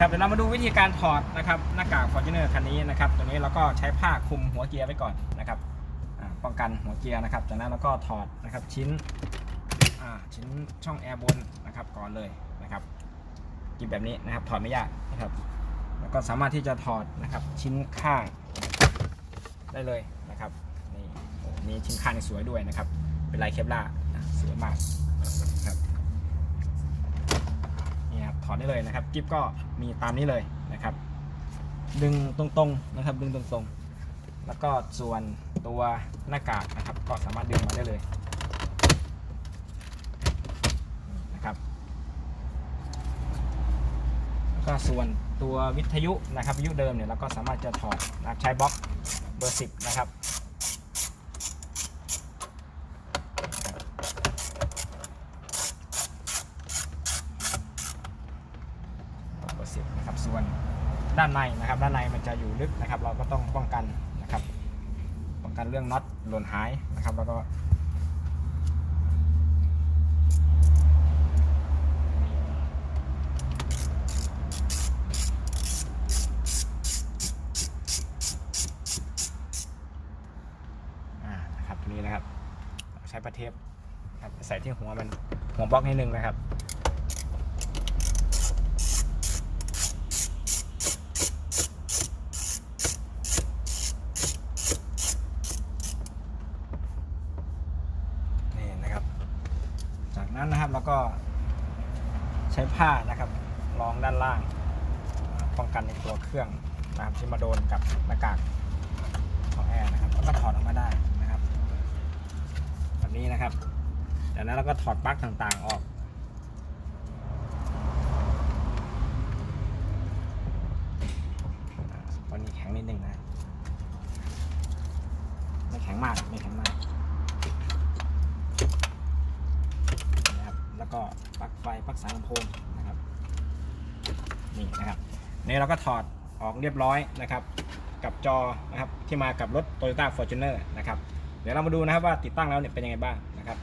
ครับเดี๋ยวเรามาดูวิธีการถอดนะครับหน้ากาก Fortuner คันนี้นะครับตัวนี้เราก็ใช้ผ้าคลุมหัวเกียร์ไว้ก่อนนะครับป้องกันหัวเกียร์นะครับ จากนั้นเราก็ถอดนะครับชิ้นชิ้นช่องแอร์บนนะครับก่อนเลยนะครับกิบแบบนี้นะครับถอดไม่ยากนะครับ แล้วก็สามารถที่จะถอดนะครับชิ้นข้างได้เลยนะครับนี่โอ้มีชิ้นข้างนี่สวยด้วยนะครับเป็นลายเคปลาสวยมากนะครับ นี่ครับ ถอดได้เลยนะครับกิฟก็มีตามนี้เลยนะครับ ดึงตรงๆนะครับ ดึงตรงๆ แล้วก็ส่วนตัวหน้ากากนะครับ ก็สามารถดึงมาได้เลยนะครับ แล้วก็ส่วนตัววิทยุนะครับวิทยุเดิมเนี่ยเราก็สามารถจะถอดนะครับใช้บล็อกเบอร์ 10 นะครับ เบอร์สิบนะครับส่วนด้านในนะครับด้านในมันจะอยู่ลึกนะครับ เราก็ต้องป้องกันนะครับ ป้องกันเรื่องน็อตหล่นหายนะครับ แล้วก็นะครับตัวนี้นะครับ ใช้ประเทปใส่ที่หัวมันหัวบล็อกนิดนึงนะครับ นี่นะครับ จาก นั้นนะครับเราก็ใช้ผ้านะครับรองด้านล่าง ป้องกันในตัวเครื่องนะครับที่มาโดนกับหน้ากากของแอร์นะครับแล้วก็ถอดออกมาได้นะครับแบบนี้นะครับจากนั้นเราก็ถอดปลั๊กต่างๆออกอ่าตอนนี้แข็งนิดนึงนะไม่แข็งมากไม่แข็งมาก นะครับแล้วก็ ปลั๊กไฟปลั๊กสายลำโพงนะครับนี่นะครับนี่เราก็ถอดออกเรียบร้อยนะครับ กับจอนะครับที่มากับรถ Toyota Fortuner นะครับเดี๋ยวเรามาดูนะครับว่าติดตั้งแล้วเนี่ยเป็นยังไงบ้างนะครับ